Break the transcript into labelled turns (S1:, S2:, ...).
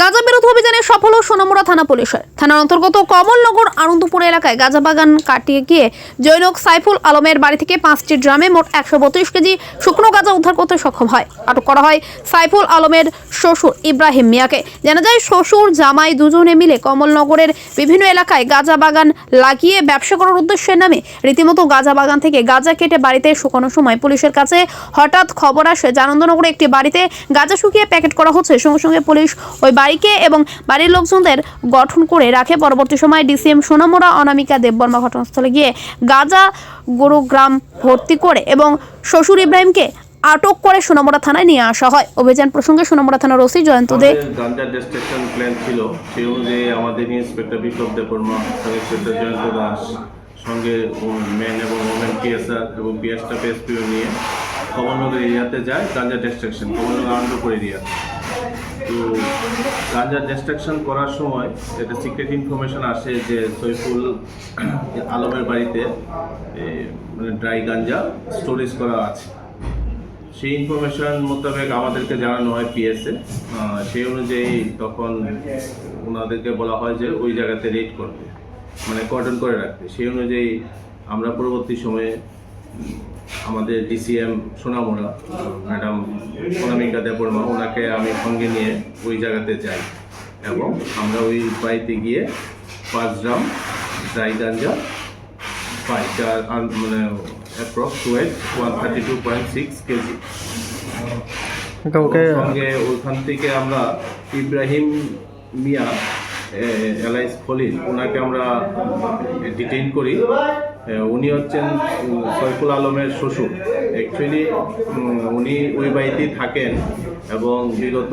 S1: গাঁজা বিরোধী অভিযানে সফল সোনামুড়া থানা পুলিশের থানার অন্তর্গত কমলনগর আনন্দপুর এলাকায় গাঁজা বাগান কাটিয়ে গিয়ে জৈনক সাইফুল আলমের বাড়ি থেকে পাঁচটি ড্রামে মোট একশো বত্রিশ কেজি শুকনো গাঁজা উদ্ধার করতে সক্ষম হয়। আটক করা হয় সাইফুল আলমের শ্বশুর ইব্রাহিম মিয়াকে। জানা যায়, শ্বশুর, জামাই দুজনে মিলে কমলনগরের বিভিন্ন এলাকায় গাঁজা বাগান লাগিয়ে ব্যবসা করার উদ্দেশ্যের নামে রীতিমতো গাঁজা বাগান থেকে গাঁজা কেটে বাড়িতে শুকানোর সময় পুলিশের কাছে হঠাৎ খবর আসে। জানন্দনগরে একটি বাড়িতে গাঁজা শুকিয়ে প্যাকেট করা হচ্ছে। সঙ্গে সঙ্গে পুলিশ ওই বাড়িকে এবং বাড়ির লোকজনদের গঠন করে রাখে। পরবর্তী সময় ডিসিএম সোনামোড়া, অনামিকা দেববর্মা ঘটনাস্থলে গিয়ে গাজা গুরুগ্রাম ভর্তি করে এবং শ্বশুর ইব্রাহিমকে আটক করে সোনামোড়া থানায় নিয়ে আসা হয়। অভিযান প্রসঙ্গে সোনামোড়া থানার OC Jayanta Dey
S2: ganja destruction plan ছিল। সেই অনুযায়ী আমাদের ইন্সপেক্টর বিপ্লব দেববর্মা ইন্সপেক্টর জয়ন্ত দাস, সঙ্গে ম্যান এবং ওমেন পিএসআর এবং বিএসটাফ এসপিও নিয়ে কমলনগর এরিয়াতে যায় গাঞ্জা ডিস্ট্রাকশন কমলনগর আনন্দপুর এরিয়া তো গাঞ্জা ডিস্ট্রাকশন করার সময় একটা সিক্রেট ইনফরমেশন আসে যে সৈফুল আলমের বাড়িতে মানে ড্রাই গাঞ্জা স্টোরেজ করা আছে। সেই ইনফরমেশন মোতাবেক আমাদেরকে জানানো হয় পিএসএ সেই অনুযায়ী তখন ওনাদেরকে বলা হয় যে ওই জায়গাতে রেড করবে মানে কর্ডন করে রাখবে। সেই অনুযায়ী আমরা পরবর্তী সময়ে আমাদের ডিসিএম সোনামোড়া ম্যাডাম অনামিকা দেববর্মা ওনাকে আমি সঙ্গে নিয়ে ওই জায়গাতে যাই। এবং আমরা ওই বাড়িতে গিয়ে পাঁচ গ্রাম ড্রাই গাঞ্জা পাই যার মানে approx weight one thirty two point six KG সঙ্গে ওইখান থেকে আমরা ইব্রাহিম মিয়া এলাইস খলিল, ওনাকে আমরা ডিটেইন করি। উনি হচ্ছেন সৈফুল আলমের শ্বশুর। অ্যাকচুয়ালি উনি ওই বাড়িতেই থাকেন এবং বিগত